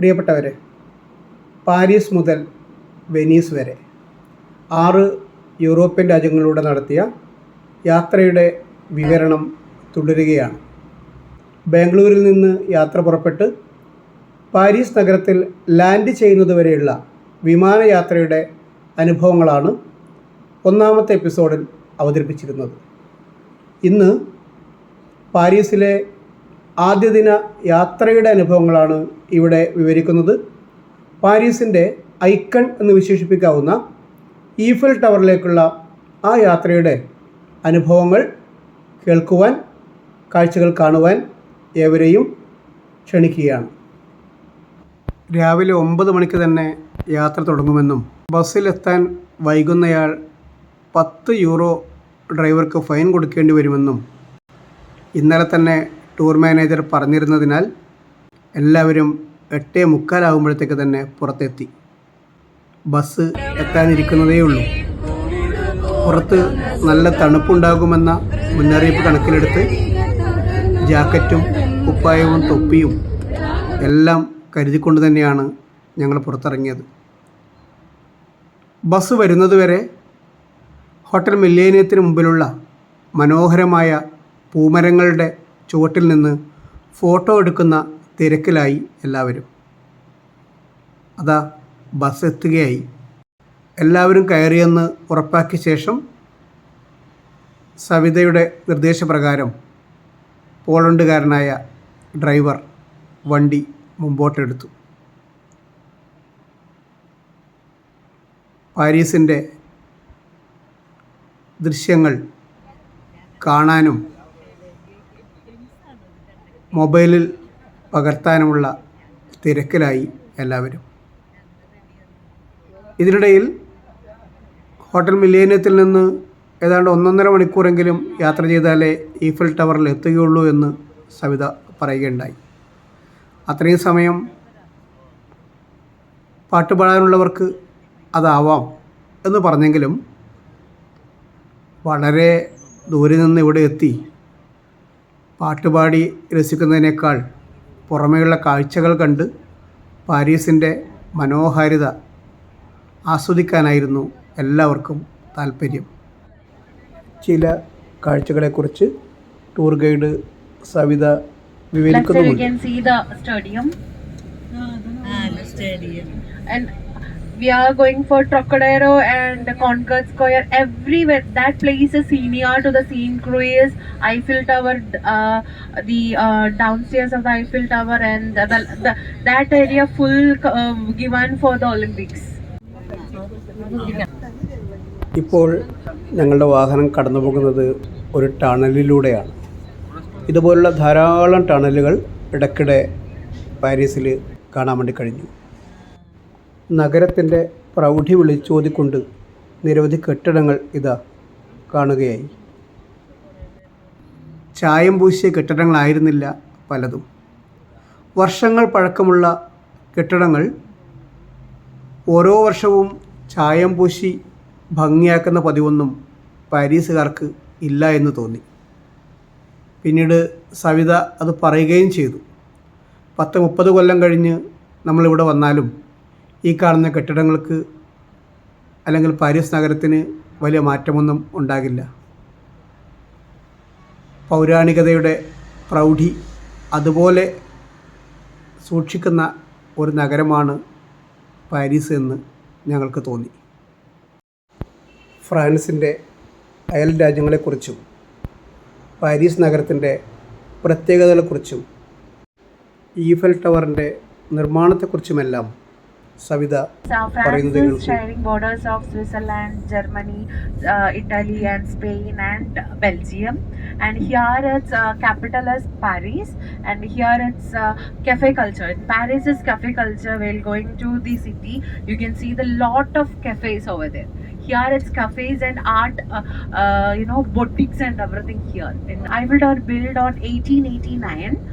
പ്രിയപ്പെട്ടവരെ പാരീസ് മുതൽ വെനീസ് വരെ ആറ് യൂറോപ്യൻ രാജ്യങ്ങളിലൂടെ നടത്തിയ യാത്രയുടെ വിവരണം തുടരുകയാണ് ബാംഗ്ലൂരിൽ നിന്ന് യാത്ര പുറപ്പെട്ട് പാരീസ് നഗരത്തിൽ ലാൻഡ് ചെയ്യുന്നതുവരെയുള്ള വിമാനയാത്രയുടെ അനുഭവങ്ങളാണ് ഒന്നാമത്തെ എപ്പിസോഡിൽ അവതരിപ്പിച്ചിരുന്നത് ഇന്ന് പാരീസിലെ ആദ്യ ദിന യാത്രയുടെ അനുഭവങ്ങളാണ് ഇവിടെ വിവരിക്കുന്നത് പാരീസിൻ്റെ ഐക്കൺ എന്ന് വിശേഷിപ്പിക്കാവുന്ന ഈഫൽ ടവറിലേക്കുള്ള ആ യാത്രയുടെ അനുഭവങ്ങൾ കേൾക്കുവാൻ കാഴ്ചകൾ കാണുവാൻ ഏവരെയും ക്ഷണിക്കുകയാണ് രാവിലെ ഒമ്പത് മണിക്ക് തന്നെ യാത്ര തുടങ്ങുമെന്നും ബസ്സിലെത്താൻ വൈകുന്നയാൾ പത്ത് യൂറോ ഡ്രൈവർക്ക് ഫൈൻ കൊടുക്കേണ്ടി വരുമെന്നും ഇന്നലെ തന്നെ ടൂർ മാനേജർ പറഞ്ഞിരുന്നതിനാൽ എല്ലാവരും എട്ടേ മുക്കാലാകുമ്പോഴത്തേക്ക് തന്നെ പുറത്തെത്തി ബസ് എത്താനിരിക്കുന്നതേ ഉള്ളൂ പുറത്ത് നല്ല തണുപ്പുണ്ടാകുമെന്ന മുന്നറിയിപ്പ് കണക്കിലെടുത്ത് ജാക്കറ്റും കുപ്പായവും തൊപ്പിയും എല്ലാം കരുതിക്കൊണ്ട് തന്നെയാണ് ഞങ്ങൾ പുറത്തിറങ്ങിയത് ബസ് വരുന്നതുവരെ ഹോട്ടൽ മില്ലേനിയത്തിന് മുമ്പിലുള്ള മനോഹരമായ പൂമരങ്ങളുടെ ചുവട്ടിൽ നിന്ന് ഫോട്ടോ എടുക്കുന്ന തിരക്കിലായി എല്ലാവരും അതാ ബസ് എത്തുകയായി എല്ലാവരും കയറിയെന്ന് ഉറപ്പാക്കിയ ശേഷം സവിതയുടെ നിർദ്ദേശപ്രകാരം പോളണ്ടുകാരനായ ഡ്രൈവർ വണ്ടി മുമ്പോട്ടെടുത്തു പാരീസിൻ്റെ ദൃശ്യങ്ങൾ കാണാനും മൊബൈലിൽ പകർത്താനുമുള്ള തിരക്കിലായി എല്ലാവരും ഇതിനിടയിൽ ഹോട്ടൽ മില്ലേനിയത്തിൽ നിന്ന് ഏതാണ്ട് ഒന്നൊന്നര മണിക്കൂറെങ്കിലും യാത്ര ചെയ്താലേ ഈഫിൽ ടവറിൽ എത്തുകയുള്ളൂ എന്ന് സവിത പറയുകയുണ്ടായി അത്രയും സമയം പാട്ടുപാടാനുള്ളവർക്ക് അതാവാം എന്ന് പറഞ്ഞെങ്കിലും വളരെ ദൂരെ നിന്ന് ഇവിടെ എത്തി പാട്ടുപാടി രസിക്കുന്നതിനേക്കാൾ പുറമെയുള്ള കാഴ്ചകൾ കണ്ട് പാരീസിൻ്റെ മനോഹാരിത ആസ്വദിക്കാനായിരുന്നു എല്ലാവർക്കും താല്പര്യം ചില കാഴ്ചകളെക്കുറിച്ച് ടൂർ ഗൈഡ് സവിത വിവരിക്കുന്നുണ്ട് we are going for Trocadero and the Concord Square. Everywhere, that place is senior to the Seine Cruise, Eiffel Tower, uh, the uh, downstairs of the Eiffel Tower, and the, the, the, that area full uh, given for the Olympics. ഇപ്പോൾ ഞങ്ങളുടെ വാഹനം കടന്നു പോകുന്നത് ഒരു ടണലിലൂടെയാണ് ഇതുപോലുള്ള ധാരാളം ടണലുകൾ ഇടയ്ക്കിടെ പാരീസിൽ കാണാൻ വേണ്ടി കഴിഞ്ഞു നഗരത്തിൻ്റെ പ്രൗഢി വിളിച്ചോതിക്കൊണ്ട് നിരവധി കെട്ടിടങ്ങൾ ഇതാ കാണുകയായി ചായം പൂശിയ കെട്ടിടങ്ങളായിരുന്നില്ല പലതും വർഷങ്ങൾ പഴക്കമുള്ള കെട്ടിടങ്ങൾ ഓരോ വർഷവും ചായം പൂശി ഭംഗിയാക്കുന്ന പതിവൊന്നും പാരീസുകാർക്ക് ഇല്ല എന്ന് തോന്നി പിന്നീട് സവിത അത് പറയുകയും ചെയ്തു പത്ത് മുപ്പത് കൊല്ലം കഴിഞ്ഞ് നമ്മളിവിടെ വന്നാലും ഈ കാണുന്ന കെട്ടിടങ്ങൾക്ക് അല്ലെങ്കിൽ പാരീസ് നഗരത്തിന് വലിയ മാറ്റമൊന്നും ഉണ്ടാകില്ല പൗരാണികതയുടെ പ്രൗഢി അതുപോലെ സൂക്ഷിക്കുന്ന ഒരു നഗരമാണ് പാരീസ് എന്ന് ഞങ്ങൾക്ക് തോന്നി ഫ്രാൻസിൻ്റെ അയൽ രാജ്യങ്ങളെക്കുറിച്ചും പാരീസ് നഗരത്തിൻ്റെ പ്രത്യേകതകളെക്കുറിച്ചും ഈഫൽ ടവറിൻ്റെ നിർമ്മാണത്തെക്കുറിച്ചുമെല്ലാം Savitha. France is sharing borders of Switzerland, Germany, uh, Italy and Spain and Belgium. And here its uh, capital is Paris, and here it's uh, cafe culture. In Paris is cafe culture. While going to the city, you can see the lot of cafes over there. Here it's cafes and art, boutiques and everything here. And Eiffel Tower built on 1889.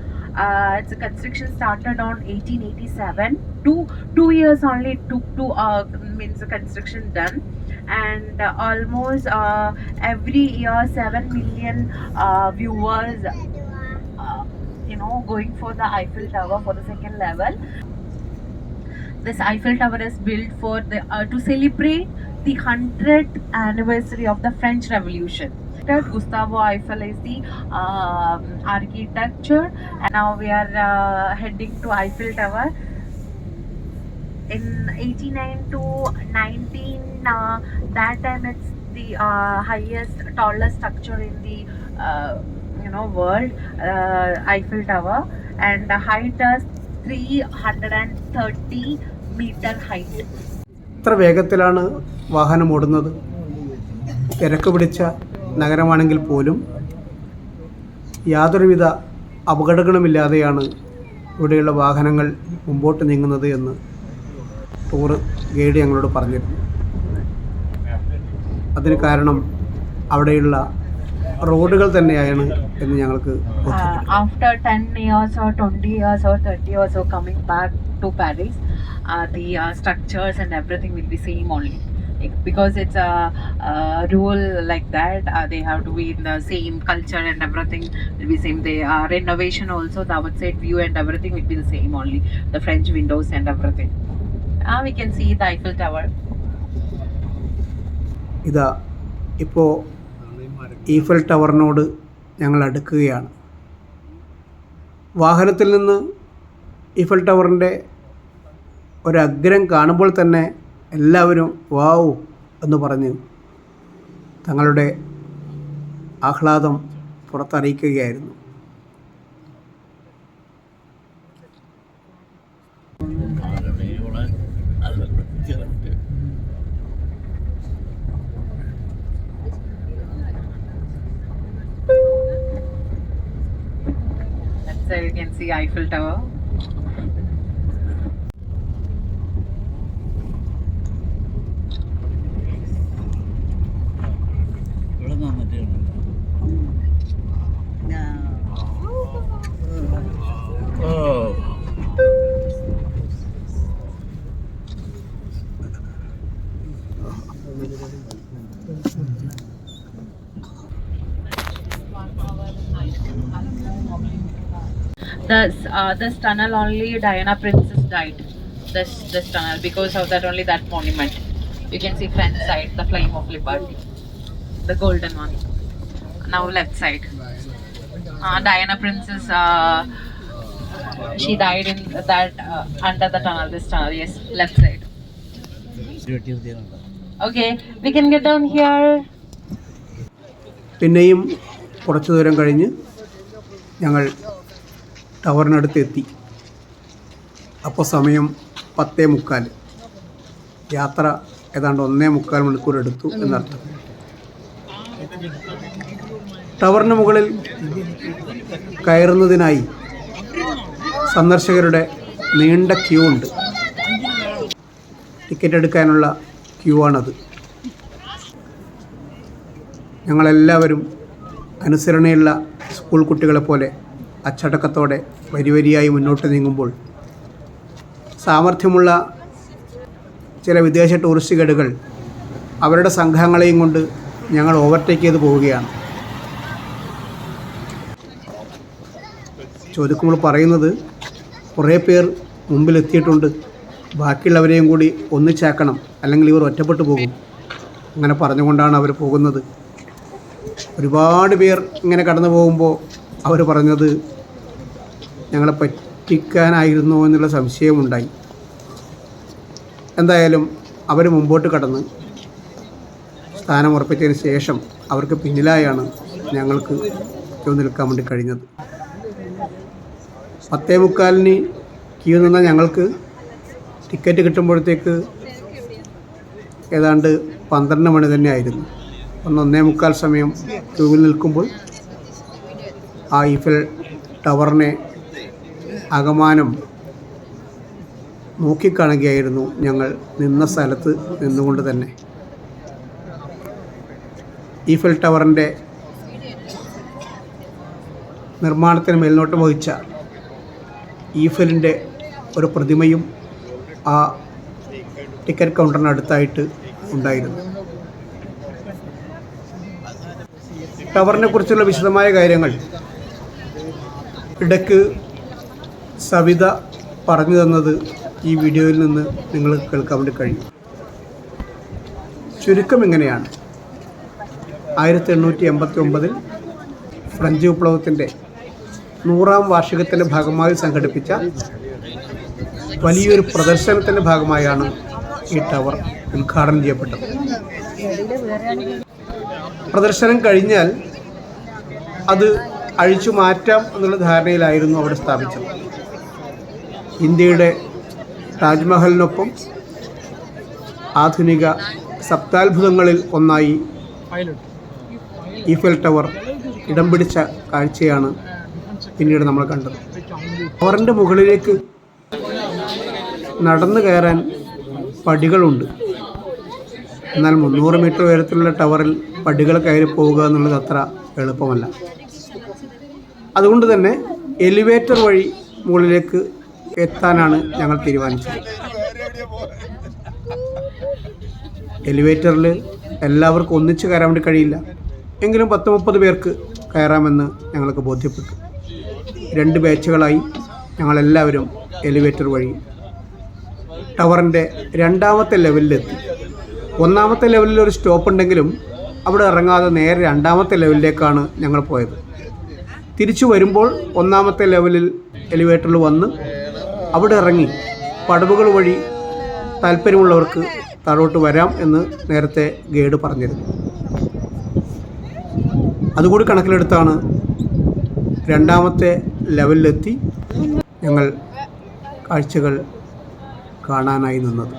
Uh, it's a construction started on 1887. Two two years only it took to uh, means construction done, and uh, almost uh, every year seven million uh, viewers. Uh, you know, going for the Eiffel Tower for the second level. This Eiffel Tower is built for the uh, to celebrate the 100th anniversary of the French Revolution. architect Gustavo Eiffel is the uh, architecture and now we are uh, heading to Eiffel Tower in 89 to 19 uh, that time it's the uh, highest tallest structure in the uh, you know world uh, Eiffel Tower and the height is 330 meter height എത്ര വേഗത്തിലാണ് വാഹനം ഓടുന്നത് തിരക്ക് പിടിച്ച നഗരമാണെങ്കിൽ പോലും യാതൊരുവിധ അപകടങ്ങളുമില്ലാതെയാണ് ഇവിടെയുള്ള വാഹനങ്ങൾ മുമ്പോട്ട് നീങ്ങുന്നത് എന്ന് ടൂർ ഗൈഡ് ഞങ്ങളോട് പറഞ്ഞിരുന്നു അതിന് കാരണം അവിടെയുള്ള റോഡുകൾ തന്നെയാണ് എന്ന് ഞങ്ങൾക്ക് after ten years or twenty years or thirty years or coming back to Paris the structures and everything will be same only because it's a, a rule like that uh, they have to be in the same culture and everything will be same they are renovation also the outside view and everything will be the same only the french windows and everything ah we can see the eiffel tower ഇതാ ഇപ്പോൾ Eiffel ടവറിനോട് ഞങ്ങൾ അടുക്കുകയാണ് വാഹനത്തിൽ നിന്ന് Eiffel ടവറിൻ്റെ ഒരഗ്രം കാണുമ്പോൾ തന്നെ എല്ലാവരും വാവു എന്ന് പറഞ്ഞ് തങ്ങളുടെ ആഹ്ലാദം പുറത്തറിയിക്കുകയായിരുന്നു So you can see Eiffel Tower. This uh, this tunnel only Diana Princess died. This this tunnel because of that only that monument. You can see front side the flame of liberty, the golden one. Now left side. Uh, Diana Princess. Uh, she died in that uh, under the tunnel. This tunnel. Yes, left side. ഇരുപത്തി ഇരുപത്തിയേഴുണ്ട് Okay, we can get down here. പിന്നെയും കുറച്ചു ദൂരം കഴിഞ്ഞ് ഞങ്ങൾ ടവറിനടുത്ത് എത്തി അപ്പോൾ സമയം പത്തേ മുക്കാൽ യാത്ര ഏതാണ്ട് ഒന്നേ മുക്കാൽ മണിക്കൂർ എടുത്തു എന്നർത്ഥം ടവറിന് മുകളിൽ കയറുന്നതിനായി സന്ദർശകരുടെ നീണ്ട ക്യൂ ഉണ്ട് ടിക്കറ്റ് എടുക്കാനുള്ള ക്യൂ ആണത് ഞങ്ങളെല്ലാവരും അനുസരണയുള്ള സ്കൂൾ കുട്ടികളെ പോലെ അച്ചടക്കത്തോടെ വരിവരിയായി മുന്നോട്ട് നീങ്ങുമ്പോൾ സാമർഥ്യമുള്ള ചില വിദേശ ടൂറിസ്റ്റ് ഗൈഡുകൾ അവരുടെ സംഘങ്ങളെയും കൊണ്ട് ഞങ്ങൾ ഓവർടേക്ക് ചെയ്ത് പോവുകയാണ് ചോദിക്കുമ്പോൾ പറയുന്നത് കുറേ പേർ മുമ്പിലെത്തിയിട്ടുണ്ട് ബാക്കിയുള്ളവരെയും കൂടി ഒന്നിച്ചാക്കണം അല്ലെങ്കിൽ ഇവർ ഒറ്റപ്പെട്ടു പോകും അങ്ങനെ പറഞ്ഞുകൊണ്ടാണ് അവർ പോകുന്നത് ഒരുപാട് പേർ ഇങ്ങനെ കടന്നു പോകുമ്പോൾ അവർ പറഞ്ഞത് ഞങ്ങളെ പറ്റിക്കാനായിരുന്നോ എന്നുള്ള സംശയമുണ്ടായി എന്തായാലും അവർ മുമ്പോട്ട് കടന്ന് സ്ഥാനം ഉറപ്പിച്ചതിന് ശേഷം അവർക്ക് പിന്നിലായാണ് ഞങ്ങൾക്ക് ക്യൂ നിൽക്കാൻ വേണ്ടി കഴിഞ്ഞത് പത്തേ മുക്കാലിന് ക്യൂ നിന്ന ഞങ്ങൾക്ക് ടിക്കറ്റ് കിട്ടുമ്പോഴത്തേക്ക് ഏതാണ്ട് പന്ത്രണ്ട് മണി തന്നെ ആയിരുന്നു ഒന്ന് ഒന്നേ മുക്കാൽ സമയം ക്യൂവിൽ നിൽക്കുമ്പോൾ ആ ഈഫൽ ടവറിനെ അകമാനം നോക്കിക്കാണുകയായിരുന്നു ഞങ്ങൾ നിന്ന സ്ഥലത്ത് നിന്നുകൊണ്ട് തന്നെ ഈഫൽ ടവറിൻ്റെ നിർമ്മാണത്തിന് മേൽനോട്ടം വഹിച്ച ഈഫലിൻ്റെ ഒരു പ്രതിമയും ആ ടിക്കറ്റ് കൗണ്ടറിനടുത്തായിട്ട് ഉണ്ടായിരുന്നു ടവറിനെ കുറിച്ചുള്ള വിശദമായ കാര്യങ്ങൾ ഇടയ്ക്ക് സവിത പറഞ്ഞു തന്നത് ഈ വീഡിയോയിൽ നിന്ന് നിങ്ങൾ കേൾക്കാൻ വേണ്ടി കഴിയും ചുരുക്കം എങ്ങനെയാണ് ആയിരത്തി എണ്ണൂറ്റി എൺപത്തി ഒമ്പതിൽ ഫ്രഞ്ച് വിപ്ലവത്തിൻ്റെ നൂറാം വാർഷികത്തിൻ്റെ ഭാഗമായി സംഘടിപ്പിച്ച വലിയൊരു പ്രദർശനത്തിൻ്റെ ഭാഗമായാണ് ഈ ടവർ ഉദ്ഘാടനം ചെയ്യപ്പെട്ടത് പ്രദർശനം കഴിഞ്ഞാൽ അത് അഴിച്ചു മാറ്റാം എന്നുള്ള ധാരണയിലായിരുന്നു അവിടെ സ്ഥാപിച്ചത് ഇന്ത്യയുടെ താജ്മഹലിനൊപ്പം ആധുനിക സപ്താത്ഭുതങ്ങളിൽ ഒന്നായി ഈഫൽ ടവർ ഇടം പിടിച്ച കാഴ്ചയാണ് പിന്നീട് നമ്മൾ കണ്ടത് ടവറിൻ്റെ മുകളിലേക്ക് നടന്നു കയറാൻ പടികളുണ്ട് എന്നാൽ മുന്നൂറ് മീറ്റർ ഉയരത്തിലുള്ള ടവറിൽ പടികൾ കയറി പോവുക എന്നുള്ളത് അത്ര എളുപ്പമല്ല അതുകൊണ്ട് തന്നെ എലിവേറ്റർ വഴി മുകളിലേക്ക് എത്താനാണ് ഞങ്ങൾ തീരുമാനിച്ചത് എലിവേറ്ററിൽ എല്ലാവർക്കും ഒന്നിച്ച് കയറാൻ വേണ്ടി കഴിയില്ല എങ്കിലും പത്ത് മുപ്പത് പേർക്ക് കയറാമെന്ന് ഞങ്ങൾക്ക് ബോധ്യപ്പെട്ടു രണ്ട് ബാച്ചുകളായി ഞങ്ങളെല്ലാവരും എലിവേറ്റർ വഴി ടവറിൻ്റെ രണ്ടാമത്തെ ലെവലിലെത്തി ഒന്നാമത്തെ ലെവലിൽ ഒരു സ്റ്റോപ്പ് ഉണ്ടെങ്കിലും അവിടെ ഇറങ്ങാതെ നേരെ രണ്ടാമത്തെ ലെവലിലേക്കാണ് ഞങ്ങൾ പോയത് തിരിച്ചു വരുമ്പോൾ ഒന്നാമത്തെ ലെവലിൽ എലിവേറ്ററിൽ വന്ന് അവിടെ ഇറങ്ങി പടവുകൾ വഴി താല്പര്യമുള്ളവർക്ക് താഴോട്ട് വരാം എന്ന് നേരത്തെ ഗൈഡ് പറഞ്ഞിരുന്നു അതുകൂടി കണക്കിലെടുത്താണ് രണ്ടാമത്തെ ലെവലിലെത്തി ഞങ്ങൾ കാഴ്ചകൾ കാണാനായി നിന്നത്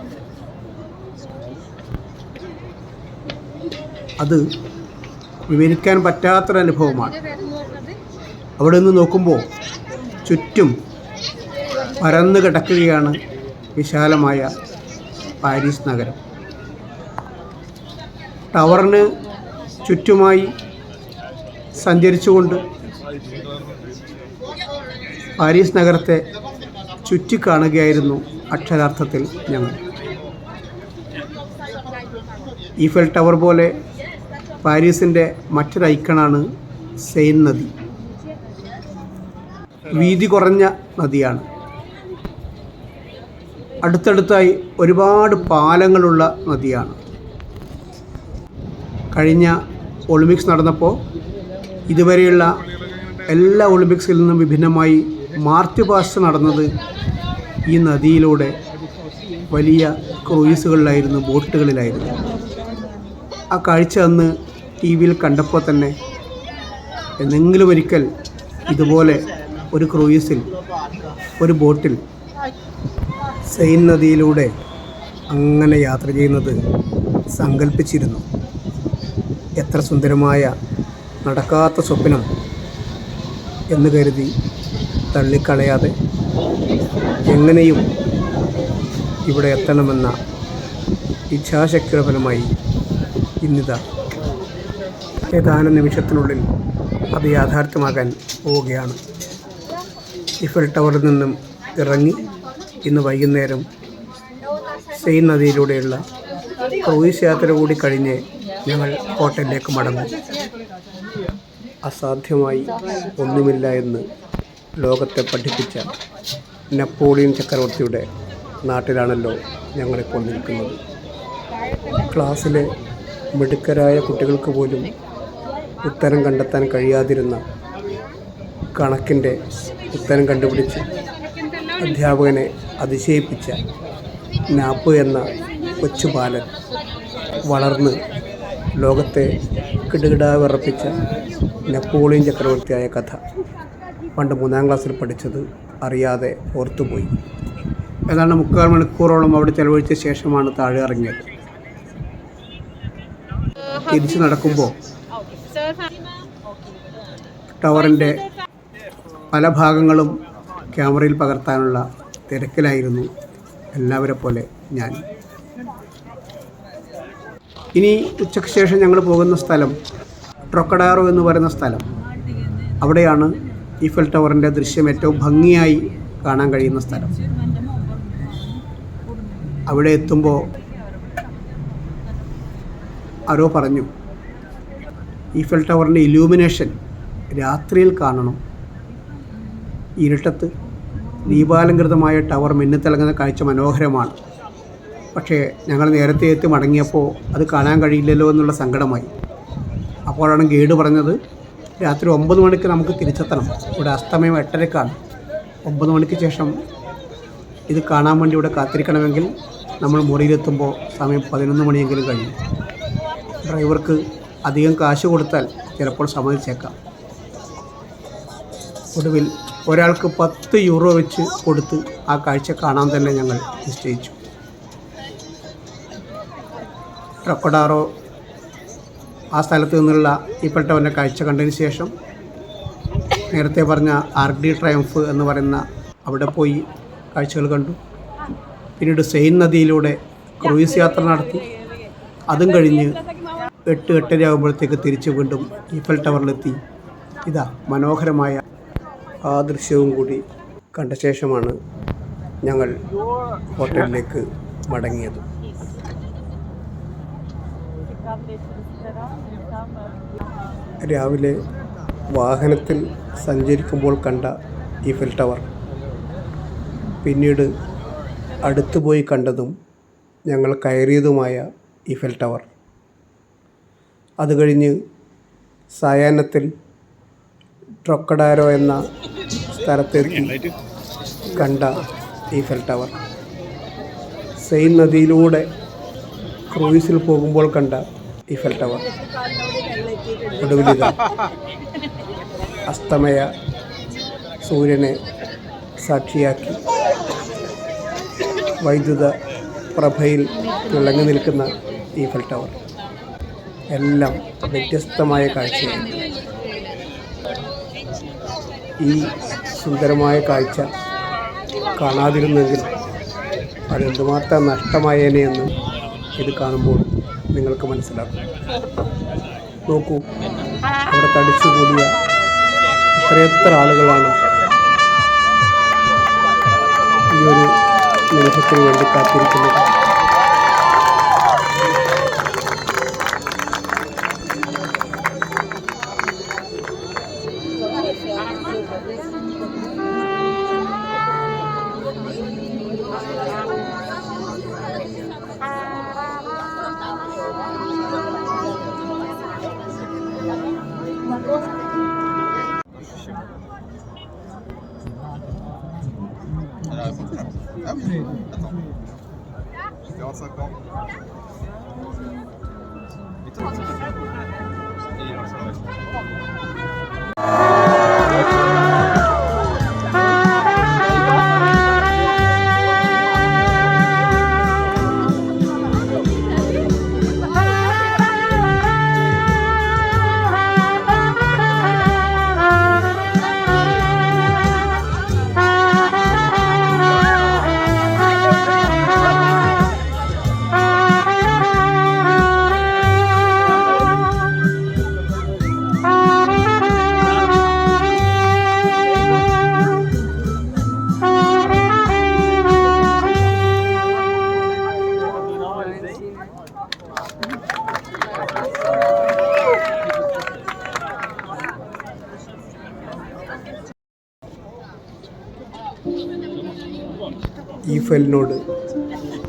അത് വിവരിക്കാൻ പറ്റാത്തൊരനുഭവമാണ് അവിടെ നിന്ന് നോക്കുമ്പോൾ ചുറ്റും പരന്നു കിടക്കുകയാണ് വിശാലമായ പാരീസ് നഗരം ടവറിന് ചുറ്റുമായി സഞ്ചരിച്ചുകൊണ്ട് പാരീസ് നഗരത്തെ ചുറ്റിക്കാണുകയായിരുന്നു അക്ഷരാർത്ഥത്തിൽ ഞങ്ങൾ ഈഫൽ ടവർ പോലെ പാരീസിൻ്റെ മറ്റൊരു ഐക്കണാണ് സെയിൻ നദി വീതി കുറഞ്ഞ നദിയാണ് അടുത്തടുത്തായി ഒരുപാട് പാലങ്ങളുള്ള നദിയാണ് കഴിഞ്ഞ ഒളിമ്പിക്സ് നടന്നപ്പോൾ ഇതുവരെയുള്ള എല്ലാ ഒളിമ്പിക്സിൽ നിന്നും വിഭിന്നമായി മാർച്ച് പാസ്റ്റ് നടന്നത് ഈ നദിയിലൂടെ വലിയ ക്രൂയിസുകളിലായിരുന്നു ബോട്ടുകളിലായിരുന്നു ആ കാഴ്ച അന്ന് ടി വിയിൽ കണ്ടപ്പോൾ തന്നെ എന്നെങ്കിലും ഒരിക്കൽ ഇതുപോലെ ഒരു ക്രൂയിസിൽ ഒരു ബോട്ടിൽ സെയിൻ നദിയിലൂടെ അങ്ങനെ യാത്ര ചെയ്യുന്നത് സങ്കല്പിച്ചിരുന്നു എത്ര സുന്ദരമായ നടക്കാത്ത സ്വപ്നം എന്ന് കരുതി തള്ളിക്കളയാതെ എങ്ങനെയും ഇവിടെ എത്തണമെന്ന ഇച്ഛാശക്തിയുടെ ഫലമായി ഇന്നിതാ ഏതാനും നിമിഷത്തിനുള്ളിൽ അത് യാഥാർത്ഥ്യമാകാൻ പോവുകയാണ് ഇഫൽ ടവറിൽ നിന്നും ഇറങ്ങി ഇന്ന് വൈകുന്നേരം സെയിൻ നദിയിലൂടെയുള്ള ക്രൂയിസ് യാത്ര കൂടി കഴിഞ്ഞ് ഞങ്ങൾ ഹോട്ടലിലേക്ക് മടങ്ങും അസാധ്യമായി ഒന്നുമില്ല എന്ന് ലോകത്തെ പഠിപ്പിച്ച നെപ്പോളിയൻ ചക്രവർത്തിയുടെ നാട്ടിലാണല്ലോ ഞങ്ങളിപ്പോൾ നിൽക്കുന്നത് ക്ലാസ്സിലെ മിടുക്കരായ കുട്ടികൾക്ക് പോലും ഉത്തരം കണ്ടെത്താൻ കഴിയാതിരുന്ന കണക്കിൻ്റെ ഉത്തരം കണ്ടുപിടിച്ച് അധ്യാപകനെ അതിശയിപ്പിച്ച നാപ്പ് എന്ന കൊച്ചു ബാലൻ വളർന്ന് ലോകത്തെ കിടുകിടാ വിറപ്പിച്ച നെപ്പോളിയൻ ചക്രവർത്തിയായ കഥ പണ്ട് മൂന്നാം ക്ലാസ്സിൽ പഠിച്ചത് അറിയാതെ ഓർത്തുപോയി ഏതാണ്ട് മുക്കാൽ മണിക്കൂറോളം അവിടെ ചെലവഴിച്ച ശേഷമാണ് താഴെ ഇറങ്ങിയത് തിരിച്ചു നടക്കുമ്പോൾ ടവറിൻ്റെ പല ഭാഗങ്ങളും ക്യാമറയിൽ പകർത്താനുള്ള തിരക്കിലായിരുന്നു എല്ലാവരെ പോലെ ഞാൻ ഇനി ഉച്ചയ്ക്ക് ശേഷം ഞങ്ങൾ പോകുന്ന സ്ഥലം ട്രൊക്കഡാറോ എന്ന് പറയുന്ന സ്ഥലം അവിടെയാണ് ഈഫൽ ടവറിൻ്റെ ദൃശ്യം ഏറ്റവും ഭംഗിയായി കാണാൻ കഴിയുന്ന സ്ഥലം അവിടെ എത്തുമ്പോൾ ആരോ പറഞ്ഞു ഈഫൽ ടവറിൻ്റെ ഇലൂമിനേഷൻ രാത്രിയിൽ കാണണം ഇരുട്ടത്ത് ദീപാലങ്കൃതമായ ടവർ മിന്നിത്തിളങ്ങുന്ന കാഴ്ച മനോഹരമാണ് പക്ഷേ ഞങ്ങൾ നേരത്തെ എത്തി മടങ്ങിയപ്പോൾ അത് കാണാൻ കഴിയില്ലല്ലോ എന്നുള്ള സങ്കടമായി അപ്പോഴാണ് ഗൈഡ് പറഞ്ഞത് രാത്രി ഒമ്പത് മണിക്ക് നമുക്ക് തിരിച്ചെത്തണം ഇവിടെ അസ്തമയം എട്ടരക്കാണ് ഒമ്പത് മണിക്ക് ശേഷം ഇത് കാണാൻ വേണ്ടി ഇവിടെ കാത്തിരിക്കണമെങ്കിൽ നമ്മൾ മുറിയിലെത്തുമ്പോൾ സമയം പതിനൊന്ന് മണിയെങ്കിലും കഴിയും ഡ്രൈവർക്ക് അധികം കാശ് കൊടുത്താൽ ചിലപ്പോൾ സമ്മതിച്ചേക്കാം ഒടുവിൽ ഒരാൾക്ക് പത്ത് യൂറോ വെച്ച് കൊടുത്ത് ആ കാഴ്ച കാണാൻ തന്നെ ഞങ്ങൾ നിശ്ചയിച്ചു റൊക്കഡാറോ ആ സ്ഥലത്ത് നിന്നുള്ള ഇപ്പോഴത്തെ കാഴ്ച കണ്ടതിന് ശേഷം നേരത്തെ പറഞ്ഞ ആർ ഡി ട്രയംഫ് എന്ന് പറയുന്ന അവിടെ പോയി കാഴ്ചകൾ കണ്ടു പിന്നീട് സെയിൻ നദിയിലൂടെ ക്രൂയിസ് യാത്ര നടത്തി അതും കഴിഞ്ഞ് എട്ട് എട്ടര ആകുമ്പോഴത്തേക്ക് തിരിച്ച് വീണ്ടും ഈഫൽ ടവറിലെത്തി ഇതാ മനോഹരമായ ആ ദൃശ്യവും കൂടി കണ്ട ശേഷമാണ് ഞങ്ങൾ ഹോട്ടലിലേക്ക് മടങ്ങിയത് രാവിലെ വാഹനത്തിൽ സഞ്ചരിക്കുമ്പോൾ കണ്ട ഈഫിൽ ടവർ പിന്നീട് അടുത്തുപോയി പോയി കണ്ടതും ഞങ്ങൾ കയറിയതുമായ ഈഫൽ ടവർ അത് കഴിഞ്ഞ് സായാഹ്നത്തിൽ ട്രൊക്കഡാരോ എന്ന സ്ഥലത്തെത്തി കണ്ട ഈഫൽ ടവർ സെയിൻ നദിയിലൂടെ ക്രൂയിസിൽ പോകുമ്പോൾ കണ്ട ഈഫൽ ടവർ ഒടുവിലിത അസ്തമയ സൂര്യനെ സാക്ഷിയാക്കി വൈദ്യുത പ്രഭയിൽ തിളങ്ങി നിൽക്കുന്ന ഈഫൽ ടവർ എല്ലാം വ്യത്യസ്തമായ കാഴ്ചയാണ് ഈ സുന്ദരമായ കാഴ്ച കാണാതിരുന്നെങ്കിൽ അതെന്തുമാത്രം നഷ്ടമായേനെ എന്ന് ഇത് കാണുമ്പോൾ നിങ്ങൾക്ക് മനസ്സിലാക്കും നോക്കൂ അവിടെ കൂടിയ എത്രയെത്ര ആളുകളാണ് ഈ ഒരു നിമിഷത്തിന് വേണ്ടി കാത്തിരിക്കുന്നത്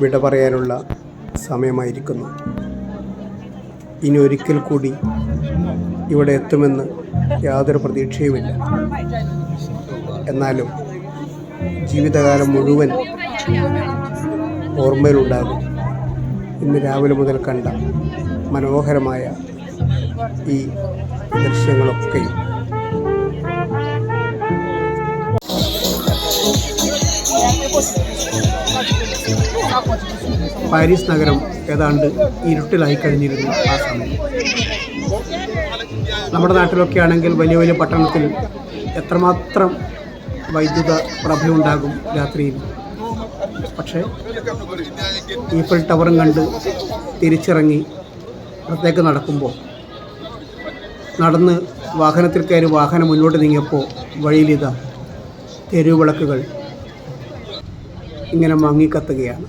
വിട പറയാനുള്ള സമയമായിരിക്കുന്നു ഇനി ഒരിക്കൽ കൂടി ഇവിടെ എത്തുമെന്ന് യാതൊരു പ്രതീക്ഷയുമില്ല എന്നാലും ജീവിതകാലം മുഴുവൻ ഓർമ്മയിലുണ്ടാകും ഇന്ന് രാവിലെ മുതൽ കണ്ട മനോഹരമായ ഈ ദൃശ്യങ്ങളൊക്കെയും പാരീസ് നഗരം ഏതാണ്ട് ഇരുട്ടിലായി കഴിഞ്ഞിരുന്നു ആ സമയം നമ്മുടെ നാട്ടിലൊക്കെ ആണെങ്കിൽ വലിയ വലിയ പട്ടണത്തിൽ എത്രമാത്രം വൈദ്യുത പ്രഭയുണ്ടാകും രാത്രിയിൽ പക്ഷേ ഈഫിൾ ടവറും കണ്ട് തിരിച്ചിറങ്ങി അകത്തേക്ക് നടക്കുമ്പോൾ നടന്ന് വാഹനത്തിൽ കയറി വാഹനം മുന്നോട്ട് നീങ്ങിയപ്പോൾ വഴിയിലിതാ തെരുവിളക്കുകൾ ഇങ്ങനെ മങ്ങിക്കത്തുകയാണ്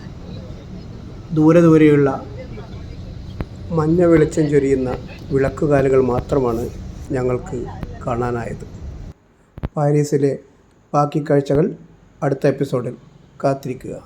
ദൂരെ ദൂരെയുള്ള മഞ്ഞ വെളിച്ചം ചൊരിയുന്ന വിളക്കുകാലുകൾ മാത്രമാണ് ഞങ്ങൾക്ക് കാണാനായത് പാരീസിലെ ബാക്കി കാഴ്ചകൾ അടുത്ത എപ്പിസോഡിൽ കാത്തിരിക്കുക